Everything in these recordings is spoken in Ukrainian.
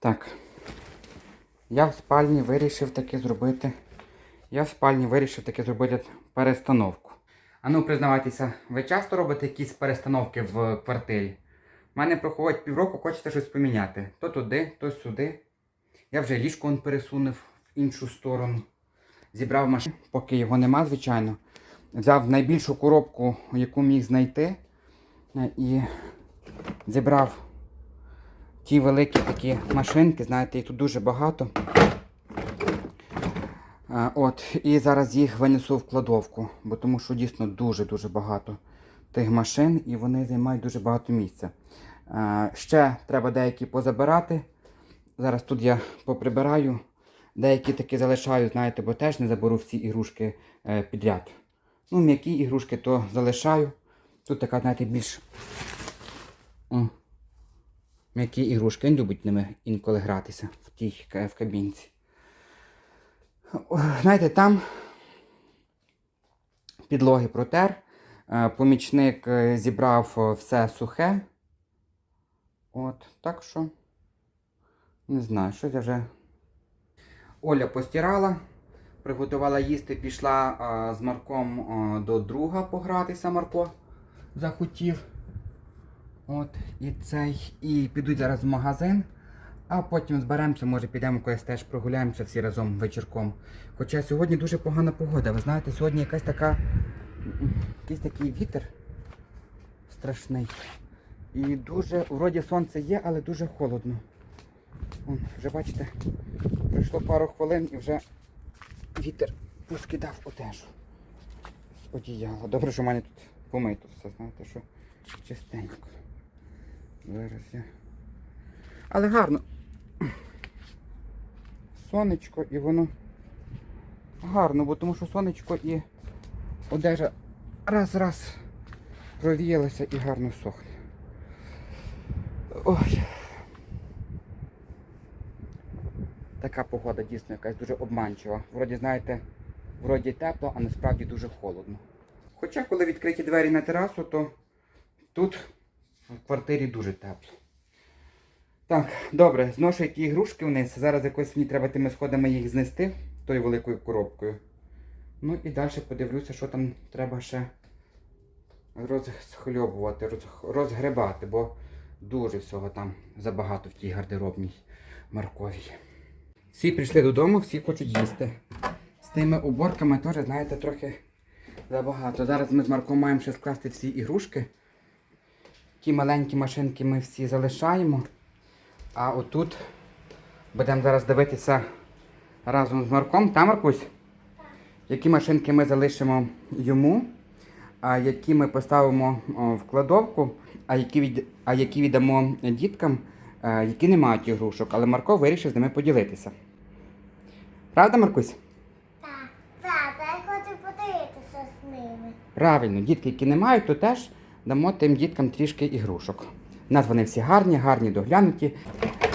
Так. Я в спальні вирішив таки зробити. Я в спальні вирішив таки зробити перестановку. А ну, признавайтеся, ви часто робите якісь перестановки в квартирі? У мене проходить півроку, хочеться щось поміняти. То туди, то сюди. Я вже ліжко он пересунув в іншу сторону. Зібрав машину, поки його нема, звичайно. Взяв найбільшу коробку, яку міг знайти. І зібрав ті великі такі машинки, знаєте, їх тут дуже багато. От, і зараз їх винесу в кладовку, бо тому що дійсно дуже-дуже багато тих машин і вони займають дуже багато місця. Ще треба деякі позабирати. Зараз тут я поприбираю. Деякі таки залишаю, знаєте, бо теж не заберу всі ігрушки е, підряд. Ну, м'які ігрушки то залишаю. Тут така, знаєте, більш. М'які ігрушки. Він любить ними інколи гратися в тій в кабінці. Знаєте, там підлоги протер. е, Помічник е, зібрав е, все сухе. От, так що. Не знаю, що я вже. Оля постирала, приготувала їсти, пішла а, з Марком а, до друга погратися. Марко захотів. От, і цей. І підуть зараз в магазин, а потім зберемося, може підемо кудись теж прогуляємося всі разом вечірком. Хоча сьогодні дуже погана погода. Ви знаєте, сьогодні якась така. якийсь такий вітер страшний. І дуже, вроді сонце є, але дуже холодно. Вон, вже бачите, пройшло пару хвилин і вже вітер поскидав одежу з одіяла. Добре, що в мене тут помито все, знаєте, що чистенько. Зараз я. Але гарно. Сонечко і воно гарно, бо тому що сонечко і одежа раз-раз провіялася і гарно сохне. Ой. Така погода дійсно якась дуже обманчива. Вроді, знаєте, вроді тепло, а насправді дуже холодно. Хоча, коли відкриті двері на терасу, то тут в квартирі дуже тепло. Так, добре, зношу ті ігрушки вниз. Зараз якось мені треба тими сходами їх знести тою великою коробкою. Ну і далі подивлюся, що там треба ще розхльобувати, роз- розгребати, бо дуже всього там забагато в тій гардеробній Марковій. Всі прийшли додому, всі хочуть їсти. З тими уборками теж, знаєте, трохи забагато. Зараз ми з Марком маємо ще скласти всі ігрушки. Ті маленькі машинки ми всі залишаємо. А отут будемо зараз дивитися разом з Марком. Та, Маркусь? Які машинки ми залишимо йому, а які ми поставимо в кладовку, а які, від... а які віддамо діткам, е, які не мають ігрушок. Але Марко вирішив з ними поділитися. Правда, Маркусь? Так, так, я хочу подивитися з ними. Правильно, дітки, які не мають, то теж дамо тим діткам трішки ігрушок. У нас вони всі гарні, гарні, доглянуті.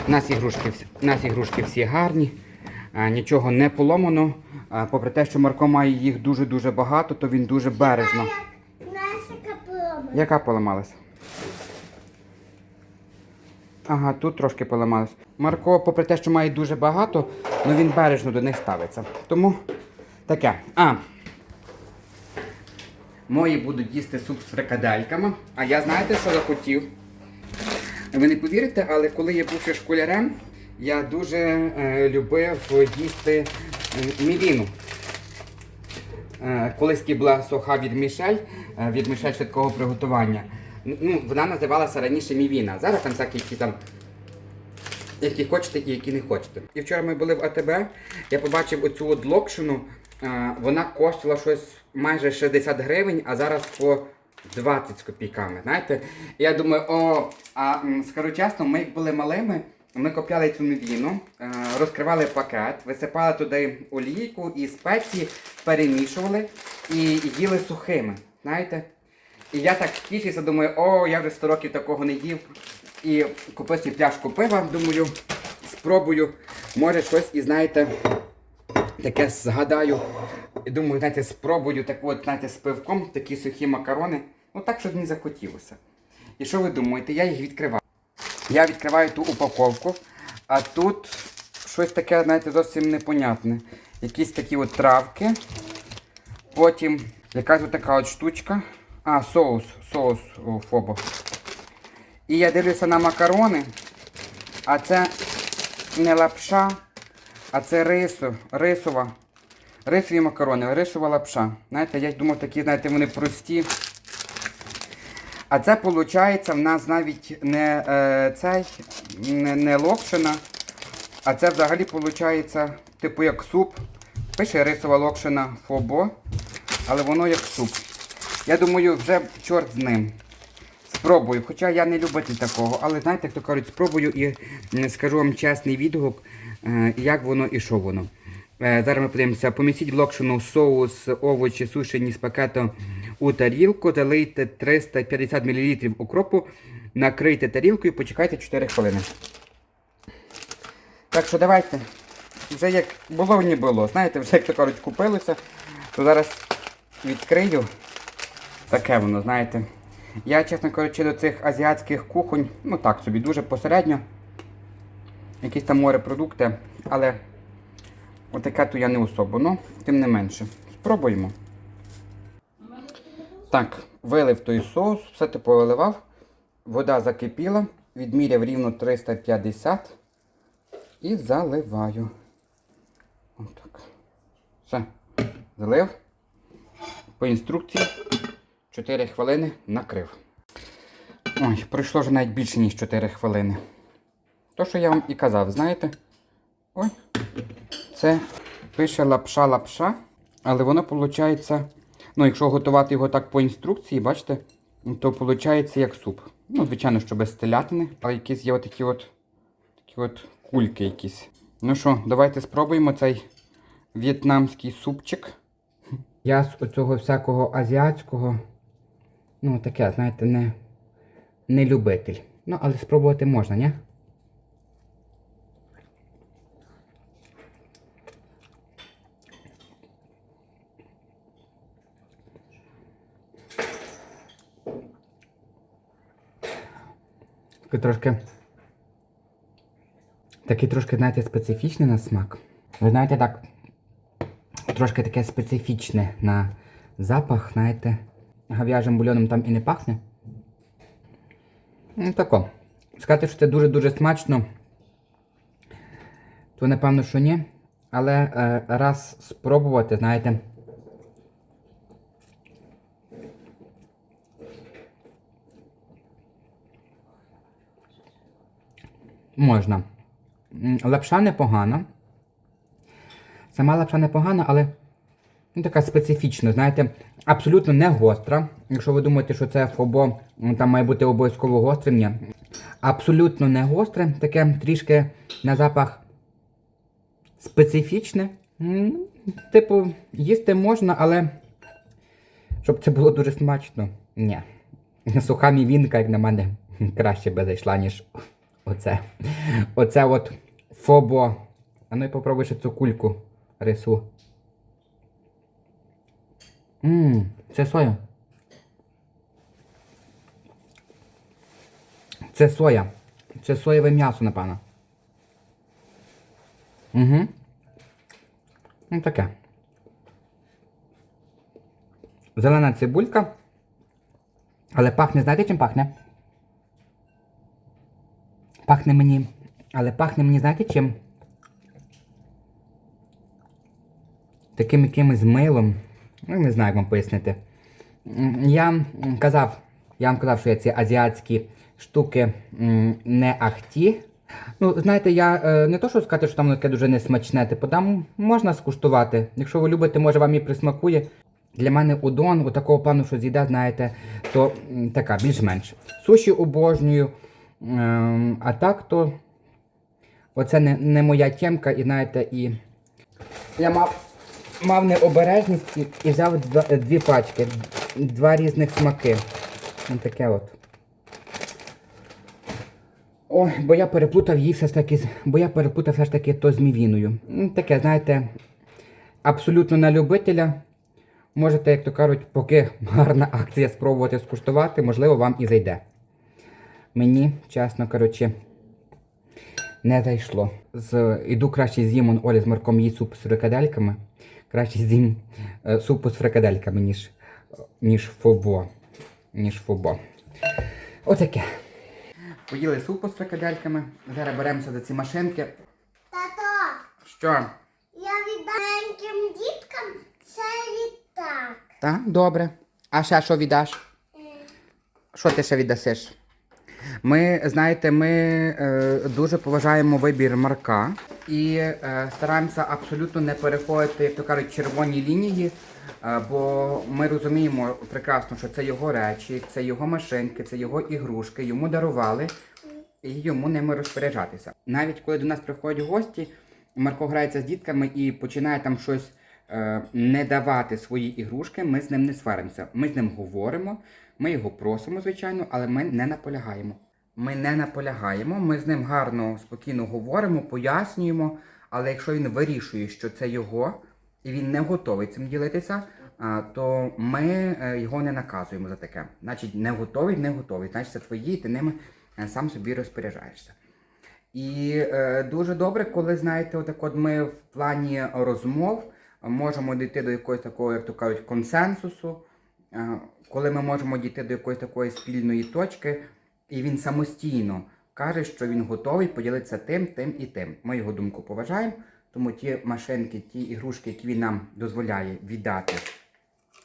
У нас ігрушки, у нас ігрушки всі гарні, нічого не поломано. Попри те, що Марко має їх дуже-дуже багато, то він дуже бережно. Наша каплома. Яка поламалась? Ага, тут трошки поламалась. Марко, попри те, що має дуже багато, ну він бережно до них ставиться. Тому таке. А. Мої будуть їсти суп з фрикадельками. А я знаєте, що захотів? Ви не повірите, але коли я був ще школярем, я дуже е, любив їсти е, мівіну. Е, Колись була соха від Мішель, е, від Мішель швидкого приготування. Ну, вона називалася раніше Мівіна. Зараз там всякі які там, які хочете і які не хочете. І вчора ми були в АТБ, я побачив оцю от локшину, е, вона коштувала щось майже 60 гривень, а зараз по 20 з копійками. Знаєте? Я думаю, о, а скажу чесно, ми як були малими, ми купляли цю мівіну, е, розкривали пакет, висипали туди олійку і спеції, перемішували і їли сухими. Знаєте? І я так тішився, думаю, о, я вже 100 років такого не їв. І купив собі пляшку пива, думаю, спробую, може щось і знаєте, таке згадаю. І думаю, знаєте, спробую таку от, знаєте, з пивком, такі сухі макарони. Ну так, що мені захотілося. І що ви думаєте? Я їх відкриваю. Я відкриваю ту упаковку, А тут щось таке, знаєте, зовсім непонятне. Якісь такі от травки. Потім якась от така от штучка. А, соус, соус о, фобо. І я дивлюся на макарони. А це не лапша, а це рису, рисова. Рисові макарони, рисова лапша. Знаєте, я думав, такі, знаєте, вони прості. А це виходить, в нас навіть не е, цей, не, не локшина, а це взагалі виходить, типу як суп. Пише рисова локшина фобо, але воно як суп. Я думаю, вже чорт з ним. Спробую. Хоча я не любитель такого, але знаєте, як то кажуть, спробую і скажу вам чесний відгук, е, як воно і що воно. Е, Зараз ми подивимося. Помістіть в локшину соус, овочі, сушені з пакетом у тарілку, залийте 350 мл укропу, накрийте тарілку і почекайте 4 хвилини. Так що давайте. Вже як було, не було. Знаєте, вже як то кажуть, купилося, то зараз відкрию. Таке воно, знаєте. Я, чесно кажучи, до цих азіатських кухонь, ну так собі, дуже посередньо. Якісь там морепродукти, але отаке я не особо. Ну, тим не менше. Спробуємо. Так, вилив той соус, все ти повиливав. Вода закипіла, відміряв рівно 350 і заливаю. Отак. Все. Залив. По інструкції 4 хвилини накрив. Ой, пройшло вже навіть більше, ніж 4 хвилини. То, що я вам і казав, знаєте? Ой, це пише лапша-лапша, але воно виходить, ну, якщо готувати його так по інструкції, бачите, то виходить як суп. Ну, звичайно, що без телятини, але якісь є отакі от, такі от кульки якісь. Ну що, давайте спробуємо цей в'єтнамський супчик. Я з оцього всякого азіатського, ну таке, знаєте, не, не любитель. Ну, але спробувати можна, ні? Таке трошки. Такий трошки, знаєте, специфічний на смак. Ви знаєте, так. Трошки таке специфічне на запах, знаєте. Гав'яжим бульоном там і не пахне. Ну тако. Сказати, що це дуже-дуже смачно. То напевно, що ні. Але е, раз спробувати, знаєте. Можна. Лапша непогана. Сама лапша непогана, але ну, така специфічна, знаєте, абсолютно не гостра. Якщо ви думаєте, що це фобо, там має бути обов'язково гострим, ні. Абсолютно не гостре, таке трішки на запах специфічне. Типу, їсти можна, але щоб це було дуже смачно. Ні. Суха мівінка, як на мене, краще би зайшла, ніж оце. Оце от фобо. А ну і попробуй ще цю кульку рису. Ммм, це соя. Це соя. Це соєве м'ясо, напевно. Угу. Ну таке. Зелена цибулька. Але пахне, знаєте, чим пахне? Пахне мені. Але пахне мені, знаєте чим? Таким якимось милом. Ну, не знаю, як вам пояснити. Я казав, я вам казав, що я ці азіатські штуки не ахті. Ну, знаєте, я е, не то, що сказати, що там таке дуже несмачне, типу, там можна скуштувати. Якщо ви любите, може вам і присмакує. Для мене удон, у такого плану, що з'їде, знаєте, то така, більш-менш. Суші обожнюю. Ем, а так то оце не, не моя тємка, і знаєте, і я мав, мав необережність і, і взяв два, дві пачки, два різних смаки. Ось таке от. Ой, бо я переплутав її все ж таки, бо я переплутав все ж таки то з мівіною. Таке, знаєте, абсолютно на любителя. Можете, як то кажуть, поки гарна акція спробувати скуштувати, можливо, вам і зайде. Мені, чесно кажучи, Не зайшло. З, іду краще з'їм он Олі з Марком їсть суп з фрикадельками. Краще з'їм е, супу з фрикадельками, ніж, ніж фобо. Ніж фобо. Отаке. Поїли супу з фрикадельками. Зараз беремося за ці машинки. Тато, Що? я віддам маленьким діткам це літак. Так, добре. А ще що віддаш? Е, Що ти ще віддасиш? Ми, знаєте, ми е, дуже поважаємо вибір Марка і е, стараємося абсолютно не переходити, як то кажуть, червоні лінії, е, бо ми розуміємо прекрасно, що це його речі, це його машинки, це його ігрушки, йому дарували і йому ними розпоряджатися. Навіть коли до нас приходять гості, Марко грається з дітками і починає там щось е, не давати свої ігрушки, ми з ним не сваримося. Ми з ним говоримо, ми його просимо, звичайно, але ми не наполягаємо. Ми не наполягаємо, ми з ним гарно, спокійно говоримо, пояснюємо. Але якщо він вирішує, що це його, і він не готовий цим ділитися, то ми е, його не наказуємо за таке. Значить, не готовий, не готовий. Значить, це твої, ти ними е, сам собі розпоряджаєшся. І е, дуже добре, коли знаєте, отак от ми в плані розмов можемо дійти до якогось такого, як то кажуть, консенсусу, е, коли ми можемо дійти до якоїсь такої спільної точки, і він самостійно каже, що він готовий поділитися тим, тим і тим. Ми його думку поважаємо, тому ті машинки, ті ігрушки, які він нам дозволяє віддати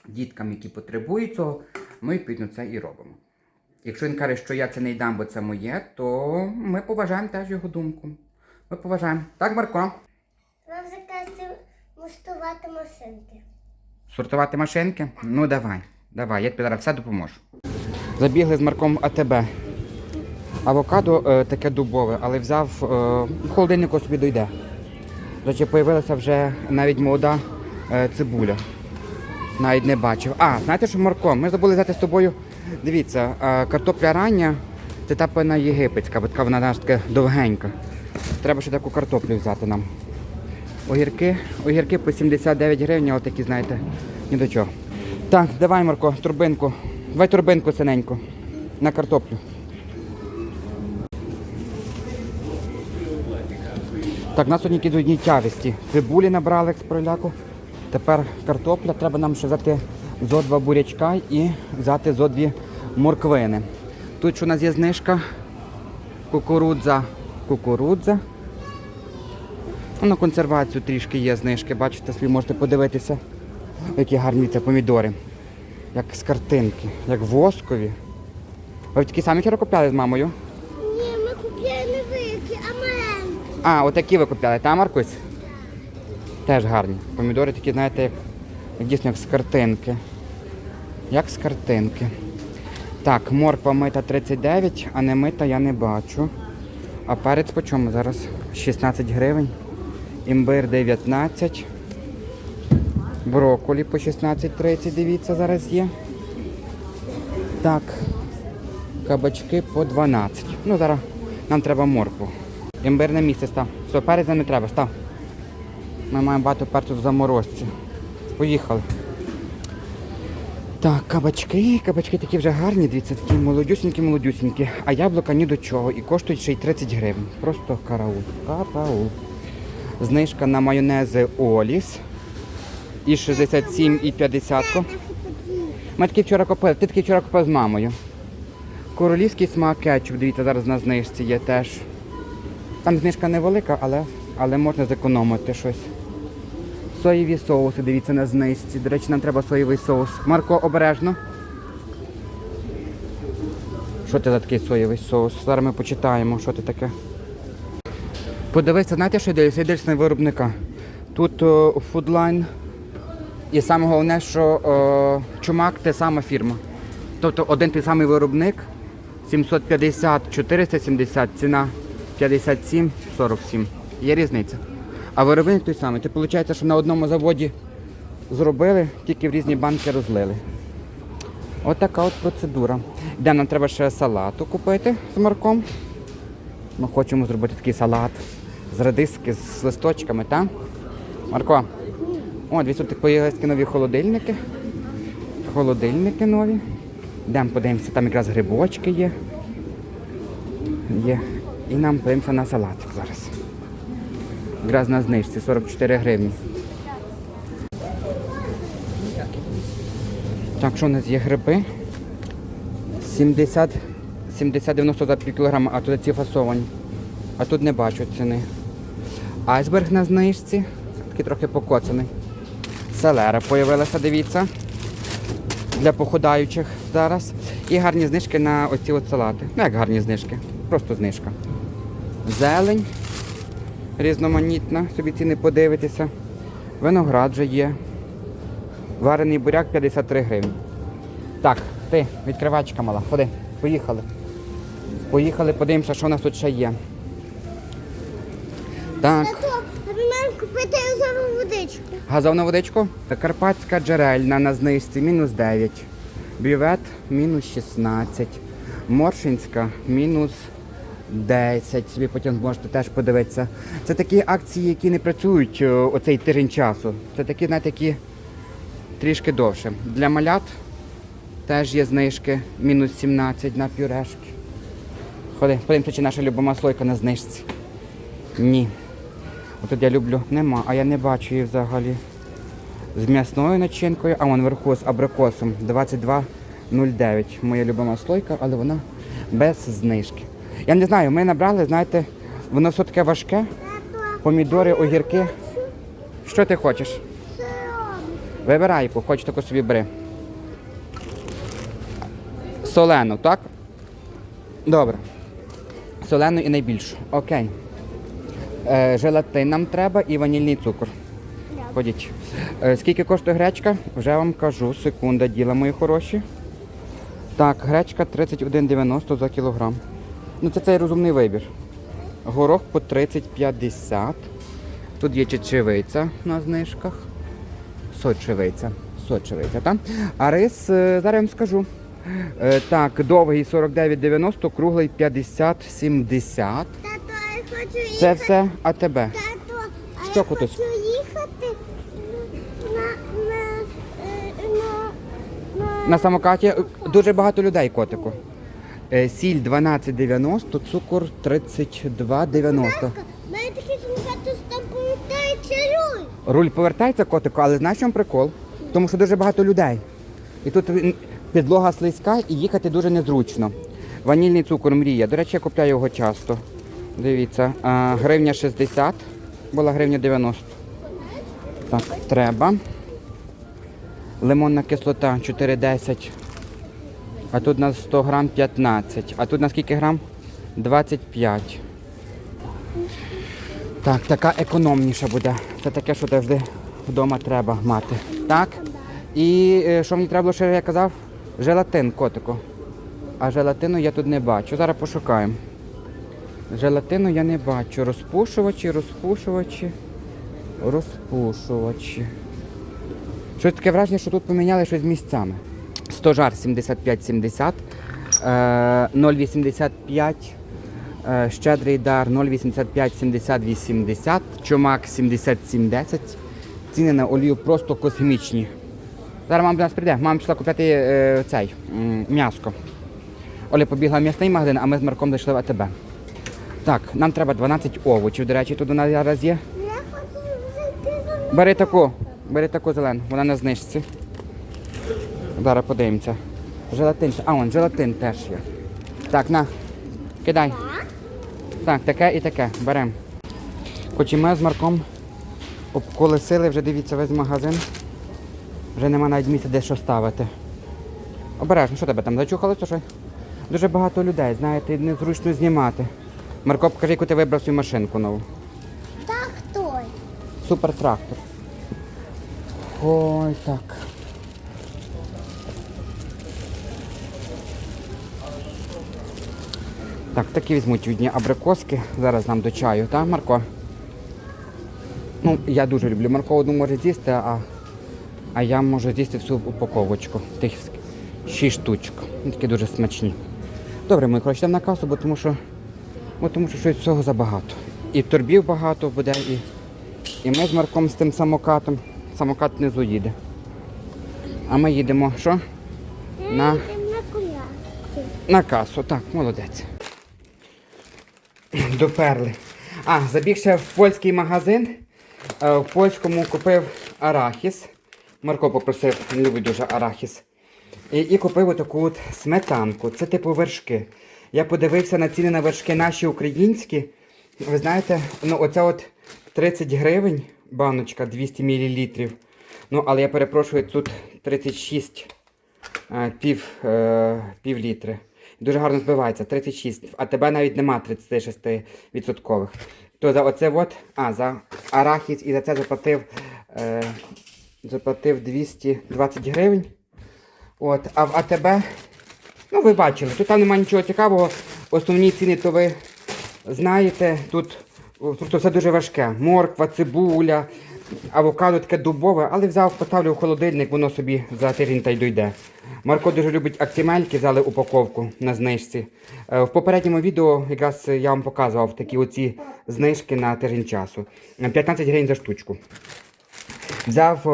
діткам, які потребують цього, ми відповідно це і робимо. Якщо він каже, що я це не йдам, бо це моє, то ми поважаємо теж його думку. Ми поважаємо. Так, Марко? Вже кажете мустувати машинки. Сортувати машинки? Ну давай, давай, я тобі зараз все допоможу. Забігли з Марком АТБ. Авокадо е, таке дубове, але взяв е, в холодильнику собі дойде. До речі, появилася вже навіть молода е, цибуля. Навіть не бачив. А, знаєте що, Марко, ми забули взяти з тобою. Дивіться, картопля рання, це та певна єгипетська, бо така вона знаєш, така довгенька. Треба ще таку картоплю взяти нам. Огірки, огірки по 79 гривень, от такі, знаєте, ні до чого. Так, давай, Марко, турбинку. Давай турбинку синеньку. На картоплю. Так, нас сьогодні якісь одні тявисті. Цибулі набрали з проляку. Тепер картопля. Треба нам ще взяти зо два бурячка і взяти зо дві морквини. Тут у нас є знижка. Кукурудза. Кукурудза. На консервацію трішки є знижки, бачите, собі можете подивитися, які гарні це помідори. Як з картинки, як воскові. Ви такі самі вчора купляли з мамою? Ні, ми купили не великі, а маленькі. А, отакі ви купляли, та Маркусь? Теж гарні. Помідори такі, знаєте, як, як дійсно як з картинки. Як з картинки. Так, морква мита 39, а не мита я не бачу. А перець по чому зараз? 16 гривень. Імбир 19. Брокколі по 16,30, дивіться, зараз є. Так. Кабачки по 12. Ну, зараз нам треба моркву. Імбир на місце став. Все, перець не треба, став. Ми маємо багато перцю в заморозці. Поїхали. Так, кабачки, кабачки такі вже гарні, дивіться, такі молодюсінькі, молодюсінькі. А яблука ні до чого і коштують ще й 30 гривень. Просто караул. Караул. Знижка на майонези Оліс. І 67, і 50. Ми такі вчора купили. Ти такий вчора купив з мамою. Королівський смак кетчуп, дивіться, зараз на знижці є теж. Там знижка невелика, але, але можна зекономити щось. Соєві соуси, дивіться на знижці. До речі, нам треба соєвий соус. Марко, обережно. Що це за такий соєвий соус? Зараз ми почитаємо, що це таке. Подивися, знаєте, що йдеться? Йдеш на виробника. Тут о, Foodline. І саме головне, що о, чумак те сама фірма. Тобто один той самий виробник 750, 470, ціна 57, 47. Є різниця. А виробник той самий. Ти виходить, що на одному заводі зробили, тільки в різні банки розлили. От от процедура. Де нам треба ще салату купити з марком. Ми хочемо зробити такий салат з радиски, з листочками, так? Марко, о, дивіться, тут появилися нові холодильники. Холодильники нові. Йдемо подивимося, там якраз грибочки є. Є І нам подивимося на салатик зараз. Якраз на знижці 44 гривні. Так, що у нас є гриби? 70 70-90 за пів кілограма, а тут ці фасовані. А тут не бачу ціни. Айсберг на знижці, такий трохи покоцаний. Селера появилася, дивіться. Для похудаючих зараз. І гарні знижки на оці от салати. Ну як гарні знижки, просто знижка. Зелень різноманітна, собі ціни подивитися. Виноград же є. Варений буряк 53 гривні. Так, ти, відкривачка мала, ходи, поїхали. Поїхали, подивимося, що у нас тут ще є. Так, купити озеру водичку. газовну водичку. Карпатська джерельна на знижці мінус 9. Бювет мінус 16. Моршинська мінус 10. Собі потім можете теж подивитися. Це такі акції, які не працюють е, оцей тиждень часу. Це такі, знаєте, які трішки довше. Для малят теж є знижки мінус 17 на пюрешки. Ходи, подивимося, чи наша любима слойка на знижці. Ні. Отут я люблю. Нема, а я не бачу її взагалі. З м'ясною начинкою, а вон вверху з абрикосом 22,09. Моя любима слойка, але вона без знижки. Я не знаю, ми набрали, знаєте, воно все таке важке. Помідори, огірки. Що ти хочеш? Вибирай, яку хочеш таку собі бери. Солену, так? Добре. Солену і найбільшу. Окей. Е, желатин нам треба і ванільний цукор. Ходіть. Е, скільки коштує гречка? Вже вам кажу. Секунда, діла, мої хороші. Так, гречка 31,90 за кілограм. Ну це цей розумний вибір. Горох по 30,50. Тут є чечевиця на знижках. Сочевиця. Сочевиця, так? А рис, е, зараз я вам скажу. Е, Так, довгий 49,90, круглий 50,70. Тато, я хочу їхати. Це все АТБ. Тато, а Що, я котусь? хочу їхати на, на, е, на, на, На самокаті дуже багато людей, котику. Е, Сіль 12,90, цукор 32,90. Мене такий самокат там повертається руль. Руль повертається котику, але знаєш, чому прикол? Тому що дуже багато людей. І тут підлога слизька і їхати дуже незручно. Ванільний цукор мрія. До речі, я купляю його часто. Дивіться, а, гривня 60, була гривня 90. Так, треба. Лимонна кислота 4,10. А тут на 100 грам 15. А тут на скільки грам? 25. Так, така економніша буде. Це таке, що завжди вдома треба мати. Так? І е, що мені треба було ще, я казав? Желатин, котику. А желатину я тут не бачу. Зараз пошукаємо. Желатину я не бачу. Розпушувачі, розпушувачі, розпушувачі. Щось таке враження, що тут поміняли щось місцями. Стожар 75-70, е, 0,85, е, щедрий дар 0,85, 70, 80, чумак 77, 10. Ціни на олію просто космічні. Зараз мама до нас прийде. Мама пішла купити е, цей м'яско. Оля побігла в м'ясний магазин, а ми з Марком зайшли в АТБ. Так, нам треба 12 овочів. До речі, тут у нас зараз є. Я хочу зайти Бери таку, бери таку зелену, вона на знижці. Зараз подивимося. Желатин. А, вон, желатин теж є. Так, на, кидай. Так, таке і таке. Беремо. Хоч і ми з Марком обколесили, вже дивіться весь магазин. Вже нема навіть місця, де що ставити. Обережно, що тебе там зачухали, то що? Дуже багато людей, знаєте, незручно знімати. Марко, покажи, яку ти вибрав свою машинку нову. Так той. Супертрактор. Ой, так. Так, такі візьмуть відні абрикоски. Зараз нам до чаю, так, Марко? Ну, я дуже люблю. Марко одну може з'їсти, а, а я можу з'їсти всю упаковочку. Тих шість штучок. Вони такі дуже смачні. Добре, ми йдемо на касу, бо тому що, бо тому що щось цього забагато. І торбів багато буде, і, і ми з Марком з тим самокатом. Самокат внизу їде. А ми їдемо що? На, на касу. Так, молодець. Доперли. А, забіг ще в польський магазин. Е, В польському купив арахіс. Марко попросив, він любить дуже арахіс. І, і купив отаку от сметанку. Це типу вершки. Я подивився на ціни на вершки наші українські. Ви знаєте, ну оця от 30 гривень баночка 200 мл. Ну, але я перепрошую, тут 36 е, пів, е, пів літри. Дуже гарно збивається, 36. А тебе навіть нема 36 відсоткових. То за оце от, а, за арахіс і за це заплатив, е, заплатив 220 гривень. От, а в АТБ, ну ви бачили, тут там немає нічого цікавого. Основні ціни, то ви знаєте, тут, тут все дуже важке. Морква, цибуля, авокадо таке дубове, але взяв, поставлю в холодильник, воно собі за тиждень та й дойде. Марко дуже любить актимельки, взяли упаковку на знижці. Е, В попередньому відео якраз я вам показував такі оці знижки на тиждень часу. Е, 15 гривень за штучку. Взяв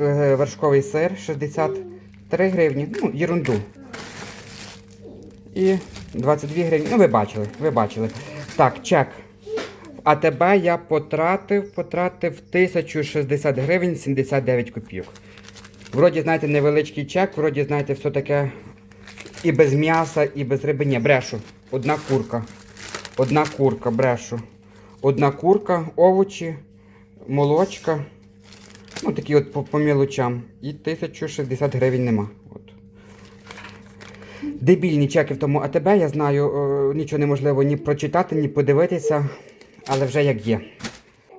е, вершковий сир 63 гривні, ну, єрунду. І 22 гривні. Ну, ви бачили, ви бачили. Так, чек. В АТБ я потратив, потратив 1060 гривень 79 копійок. Вроді, знаєте, невеличкий чек, вроді, знаєте, все таке і без м'яса, і без риби. Ні, брешу. Одна курка. Одна курка, брешу. Одна курка, овочі, молочка. Ну, такі от по, по мілочам. І 1060 гривень нема. От. Дебільні чеки в тому АТБ, я знаю, е, нічого неможливо ні прочитати, ні подивитися, але вже як є.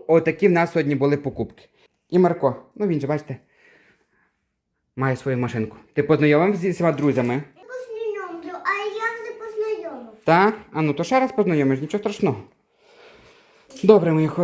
Отакі в нас сьогодні були покупки. І Марко, ну він же, бачите, має свою машинку. Ти познайомив зі всіма друзями? Познайомлю, а я вже познайомив. Так? А ну то ще раз познайомиш, нічого страшного. Добре, мої хороші.